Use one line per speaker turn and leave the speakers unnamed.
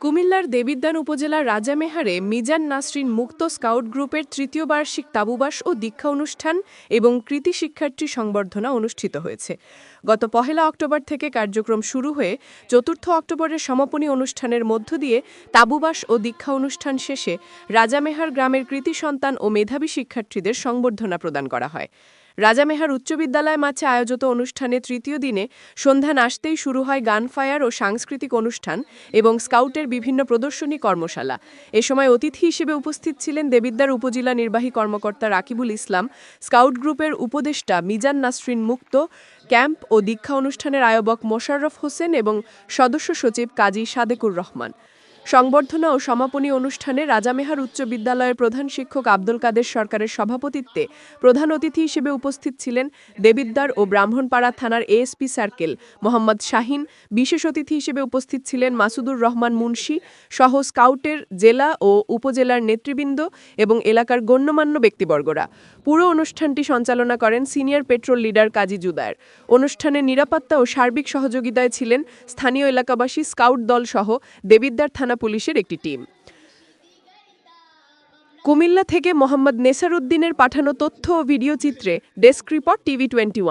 কুমিল্লার দেবিদ্যান উপজেলার রাজামেহারে মিজান নাসরিন মুক্ত স্কাউট গ্রুপের তৃতীয় বার্ষিক তাবুবাস ও দীক্ষা অনুষ্ঠান এবং কৃতি শিক্ষার্থী সংবর্ধনা অনুষ্ঠিত হয়েছে। গত পহেলা অক্টোবর থেকে কার্যক্রম শুরু হয়ে চতুর্থ অক্টোবরের সমাপনী অনুষ্ঠানের মধ্য দিয়ে তাবুবাস ও দীক্ষা অনুষ্ঠান শেষে রাজামেহার গ্রামের কৃতি সন্তান ও মেধাবী শিক্ষার্থীদের সংবর্ধনা প্রদান করা হয়। রাজামেহার উচ্চ বিদ্যালয় মাঝে আয়োজিত অনুষ্ঠানে তৃতীয় দিনে সন্ধ্যা নাশতেই শুরু হয় গান ফায়ার ও সাংস্কৃতিক অনুষ্ঠান এবং স্কাউটের বিভিন্ন প্রদর্শনী কর্মশালা। এ সময় অতিথি হিসেবে উপস্থিত ছিলেন দেবিদ্দার উপজেলা নির্বাহী কর্মকর্তা রাকিবুল ইসলাম, স্কাউট গ্রুপের উপদেষ্টা মিজান নাসরিন মুক্ত, ক্যাম্প ও দীক্ষা অনুষ্ঠানের আয়োবক মোশাররফ হোসেন এবং সদস্য সচিব কাজী সাদেকুর রহমান। সংবর্ধনা ও সমাপনী অনুষ্ঠানে রাজামেহার উচ্চ বিদ্যালয়ের প্রধান শিক্ষক আব্দুল কাদের সরকারের সভাপতিত্বে প্রধান অতিথি হিসেবে উপস্থিত ছিলেন দেবিদ্দার ও ব্রাহ্মণপাড়া থানার এএসপি সার্কেল, মোহাম্মদ শাহিন। বিশেষ অতিথি হিসেবে উপস্থিত ছিলেন মাসুদুর রহমান মুন্সি, সহ স্কাউটের জেলা ও উপজেলার নেতৃবৃন্দ এবং এলাকার গণ্যমান্য ব্যক্তিবর্গরা। পুরো অনুষ্ঠানটি সঞ্চালনা করেন senior patrol leader Kazi Judayer অনুষ্ঠানে নিরাপত্তা ও সার্বিক সহযোগিতায় ছিলেন স্থানীয় এলাকাবাসী স্কাউট দল সহ দেবিদ্দার থানা পুলিশের একটি টিম। কুমিল্লা থেকে মোহাম্মদ নেসার উদ্দিনের পাঠানো তথ্য ও ভিডিও চিত্রে ডেস্ক রিপোর্ট টিভি টোয়েন্টি